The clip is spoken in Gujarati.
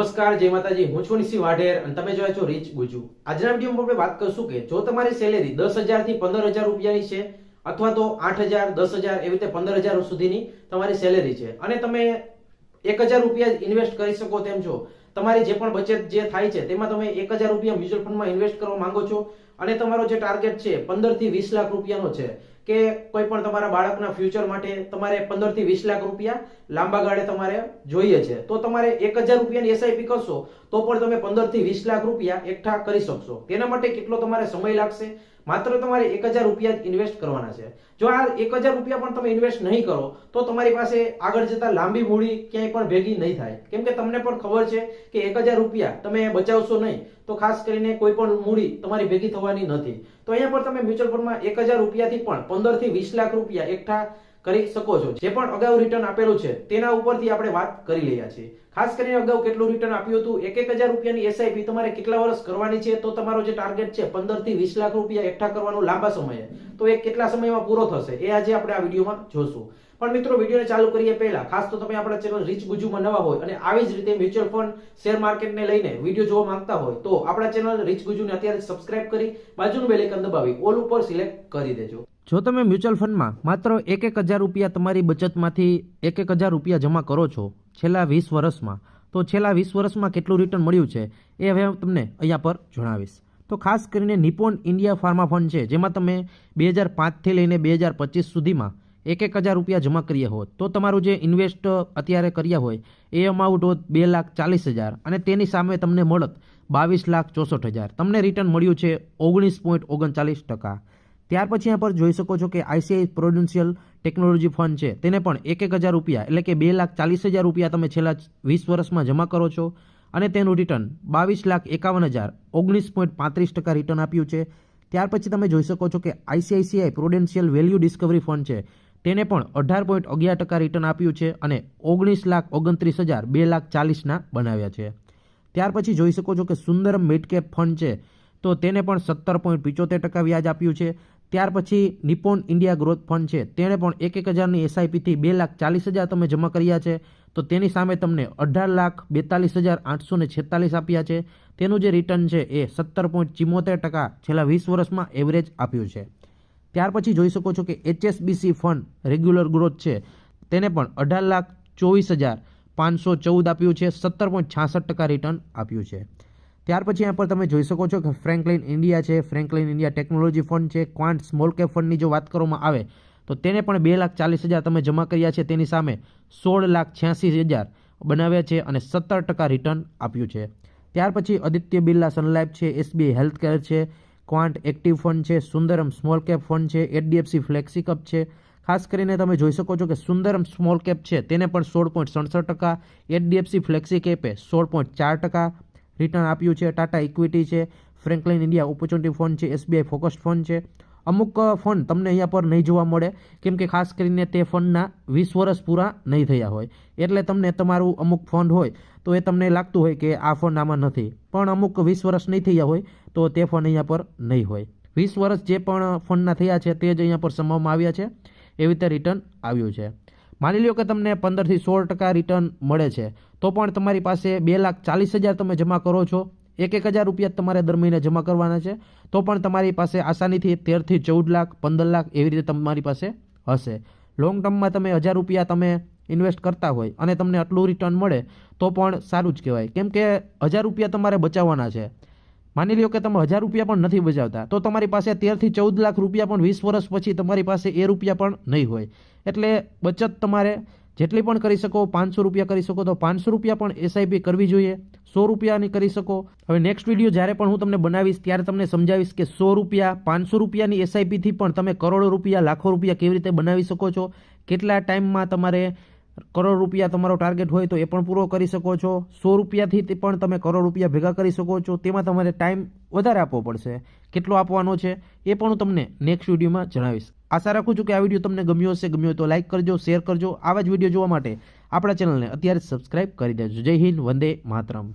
નમસ્કાર, જય માતાજી. હું છું નિશી વાઢેર અને તમે જોયા છો રીચ ગુજુ. આજના વિડીયોમાં આપણે વાત કરશું કે જો તમારી સેલેરી દસ હજારથી પંદર હજાર રૂપિયાની છે અથવા તો આઠ હજાર, દસ હજાર, એવી રીતે પંદર હજાર સુધીની તમારી સેલેરી છે અને તમે એક હજાર રૂપિયા ઇન્વેસ્ટ કરી શકો તેમ છો. તમારી જે પણ બચત જે થાય છે તેમાં તમે એક હજાર રૂપિયા મ્યુચ્યુઅલ ફંડમાં ઇન્વેસ્ટ કરવા માંગો છો અને તમારો જે ટાર્ગેટ છે પંદરથી વીસ લાખ રૂપિયાનો છે. કે કોઈ પણ તમારા બાળકના ફ્યુચર માટે તમારે પંદરથી વીસ લાખ રૂપિયા લાંબા ગાળે તમારે જોઈએ છે. તો તમારે એક હજાર રૂપિયાની એસઆઈપી કરશો તો પણ તમે પંદરથી વીસ લાખ રૂપિયા એકઠા કરી શકશો. તેના માટે કેટલો તમારે સમય લાગશે? માત્ર તમારે એક હજાર રૂપિયા ઇન્વેસ્ટ કરવાના છે. જો આ એક હજાર રૂપિયા પણ તમે ઇન્વેસ્ટ નહીં કરો, તો તમારી પાસે આગળ જતા લાંબી મૂડી ક્યાંય પણ ભેગી નહીં થાય. કેમ કે તમને પણ ખબર છે કે એક હજાર રૂપિયા તમે બચાવશો નહીં, તો ખાસ કરીને કોઈ પણ મૂડી તમારી ભેગી થવાની નથી. તો અહીંયા પર તમે મ્યુચ્યુઅલ ફંડમાં એક હજાર રૂપિયાથી પણ પંદરથી વીસ લાખ રૂપિયા એકઠા કરી શકો છો. જે પણ અગાઉ રિટર્ન આપેલું છે, તેના ઉપરથી આપણે વાત કરી રહ્યા છીએ. ખાસ કરીને અગાઉ કેટલું રિટર્ન આપ્યું હતું? એક એક હજાર રૂપિયાની એસઆઈપી તમારે કેટલા વર્ષ કરવાની છે? તો તમારો જે ટાર્ગેટ છે પંદરથી વીસ લાખ રૂપિયા એકઠા કરવાનું લાંબા સમયે. તો એ કેટલા સમયમાં પૂરો થશે એ આજે આપણે આ વિડીયોમાં જોશું. પણ મિત્રો, વિડીયોને ચાલુ કરીએ પહેલા, ખાસ તો તમે આપણા ચેનલ રીચ ગુજુમાં નવા હોય અને આવી જ રીતે મ્યુચ્યુઅલ ફંડ, શેર માર્કેટને લઈને વીડિયો જોવા માંગતા હોય, તો આપણા ચેનલ રીચ ગુજુને અત્યારે સબસ્ક્રાઇબ કરી બાજુનું બેલ આઇકન દબાવી, ઓલ ઉપર સિલેક્ટ કરી દેજો. જો તમે મ્યુચ્યુઅલ ફંડમાં માત્ર એક એક હજાર રૂપિયા તમારી બચતમાંથી એક એક હજાર રૂપિયા જમા કરો છો છેલ્લા વીસ વર્ષમાં, તો છેલ્લા વીસ વર્ષમાં કેટલું રિટર્ન મળ્યું છે એ હવે હું તમને અહીંયા પર જણાવીશ. તો ખાસ કરીને નિપોન ઇન્ડિયા ફાર્મા ફંડ છે, જેમાં તમે બે હજાર પાંચથી લઈને બે હજાર પચીસ સુધીમાં એક એક હજાર રૂપિયા જમા કર્યા હોત. તો તમારું જે ઇન્વેસ્ટ અત્યારે કર્યા હોય, એ અમાઉન્ટ હોત બે લાખ ચાલીસ હજાર અને તેની સામે તમને મળત બાવીસ લાખ ચોસઠ હજાર. તમને રિટર્ન મળ્યું છે ઓગણીસ પોઈન્ટ ઓગણચાલીસ ટકા. ત્યાર પછી यहाँ પર જોઈ શકો છો કે આઈસીઆઈ પ્રોડન્શિયલ ટેકનોલોજી ફંડ છે, તેને પણ એક એક હજાર રૂપિયા એટલે કે બે લાખ ચાલીસ હજાર રૂપિયા તમે છેલ્લા વીસ વર્ષમાં જમા કરો છો. અને તેનું રિટર્ન બાવીસ લાખ એકાવન હજાર ઓગણીસ પોઈન્ટ પાંત્રીસ ટકા રિટર્ન આપ્યું છે. ત્યાર પછી તમે જોઈ શકો છો કે ICICI Prudential value discovery fund છે. તેને પણ અઢાર પોઈન્ટ અગિયાર ટકા રિટર્ન આપ્યું છે અને ઓગણીસ લાખ ઓગણત્રીસ હજાર બે લાખ ચાલીસના બનાવ્યા છે. ત્યાર પછી જોઈ શકો છો કે સુંદરમ મિડકેપ ફંડ છે. તો તેને પણ સત્તર પોઈન્ટ પિચોતેર ટકા વ્યાજ આપ્યું છે. ત્યાર પછી નિપોન ઇન્ડિયા ગ્રોથ ફંડ છે. તેણે પણ એક એક હજારની એસઆઈપીથી બે લાખ ચાલીસ હજાર તમે જમા કર્યા છે. તો તેની સામે તમને અઢાર લાખ બેતાલીસ હજાર આઠસો ને છેતાલીસ આપ્યા છે. તેનું જે રિટર્ન છે એ સત્તર પોઈન્ટ ચિમોતેર ટકા છેલ્લા વીસ વર્ષમાં એવરેજ આપ્યું છે. ત્યાર પછી જોઈ શકો છો કે એચએસબીસી ફંડ રેગ્યુલર ગ્રોથ છે. તેને પણ અઢાર લાખ ચોવીસ હજાર પાંચસો ચૌદ આપ્યું છે. સત્તર પોઈન્ટ છાસઠ ટકા રિટર્ન આપ્યું છે. ત્યાર પછી यहाँ પર તમે જોઈ શકો છો કે ફ્રેન્કલિન ઇન્ડિયા છે. ફ્રેન્કલિન ઇન્ડિયા ટેકનોલોજી ફંડ છે. ક્વાન્ટ સ્મોલ કેપ ફંડની જો વાત કરવામાં આવે તો તેને પણ બે લાખ ચાલીસ હજાર તમે જમા કર્યા છે તેની સામે સોળ લાખ છ્યાસી હજાર બનાવ્યા છે અને સત્તર ટકા રિટર્ન આપ્યું છે. ત્યાર પછી આદિત્ય બિરલા સનલાઇફ છે, એસબીઆઈ હેલ્થ કેર છે, ક્વાન્ટ એક્ટિવ ફંડ છે, સુંદરમ સ્મોલ કેપ ફંડ છે, એચડીએફસી ફ્લેક્સીકપ છે. ખાસ કરીને તમે જોઈ શકો છો કે સુંદરમ સ્મોલ કેપ છે તેને પણ સોળ પોઈન્ટ સડસઠ ટકા, એચડીએફસી ફ્લેક્સી કેપે સોળ પોઈન્ટ ચાર ટકા રિટર્ન આપ્યું છે. ટાટા ઇક્વિટી છે, ફ્રેન્કલિન ઇન્ડિયા ઓપોર્ચ્યુનિટી ફંડ છે, એસબીઆઈ ફોકસ્ડ ફંડ છે. અમુક ફંડ તમને અહીંયા પર નહીં જોવા મળે. કેમ કે ખાસ કરીને તે ફંડના વીસ વર્ષ પૂરા નહીં થયા હોય. એટલે તમને તમારું અમુક ફંડ હોય, તો એ તમને લાગતું હોય કે આ ફંડ આમાં નથી. પણ અમુક વીસ વર્ષ નહીં થયા હોય, તો તે ફંડ અહીંયા પર નહીં હોય. વીસ વર્ષ જે પણ ફંડના થયા છે તે જ અહીંયા પર સમાવવામાં આવ્યા છે. એવી રીતે રિટર્ન આવ્યું છે. માની લો કે તમને પંદરથી સોળ ટકા રિટર્ન મળે છે. તો પણ તમારી પાસે બે લાખ ચાલીસ હજાર તમે જમા કરો છો. એક એક હજાર રૂપિયા તમારે દર મહિને જમા કરવાના છે. તો પણ તમારી પાસે આસાનીથી તેરથી ચૌદ લાખ, પંદર લાખ એવી રીતે તમારી પાસે હશે. લોંગ ટર્મમાં તમે હજાર રૂપિયા તમે ઇન્વેસ્ટ કરતા હોય અને તમને આટલું રિટર્ન મળે, તો પણ સારું જ કહેવાય. કેમ કે હજાર રૂપિયા તમારે બચાવવાના છે. માની લો કે તમે હજાર રૂપિયા પણ નથી બચાવતા, તો તમારી પાસે તેરથી ચૌદ લાખ રૂપિયા પણ વીસ વર્ષ પછી તમારી પાસે એ રૂપિયા પણ નહીં હોય. એટલે બચત તમારે જેટલી પણ કરી શકો, પાંચસો રૂપિયા કરી શકો, તો પાંચસો રૂપિયા પણ એસઆઈપી કરવી જોઈએ. સો રૂપિયાની કરી શકો. હવે નેક્સ્ટ વીડિયો જ્યારે પણ હું તમને બનાવીશ, ત્યારે તમને સમજાવીશ કે સો રૂપિયા, પાંચસો રૂપિયાની એસઆઈપીથી પણ તમે કરોડો રૂપિયા, લાખો રૂપિયા કેવી રીતે બનાવી શકો છો? કેટલા ટાઈમમાં તમારે કરોડ રૂપિયા તમારો ટાર્ગેટ હોય તો એ પણ પૂરો કરી શકો છો. સો રૂપિયાથી પણ તમે કરોડ રૂપિયા ભેગા કરી શકો છો. તેમાં તમારે ટાઈમ વધારે આપવો પડશે. કેટલો આપવાનો છે એ પણ હું તમને નેક્સ્ટ વિડીયોમાં જણાવીશ. આશા રાખું છું કે આ વીડિયો તમને ગમ્યો હશે. ગમ્યો તો લાઇક કરજો શેર કરજો. આવા જ વીડિયો જોવા માટે આપણા ચેનલને અત્યારે સબસ્ક્રાઇબ કરી દેજો. જય હિન્દ, વંદે માતરમ.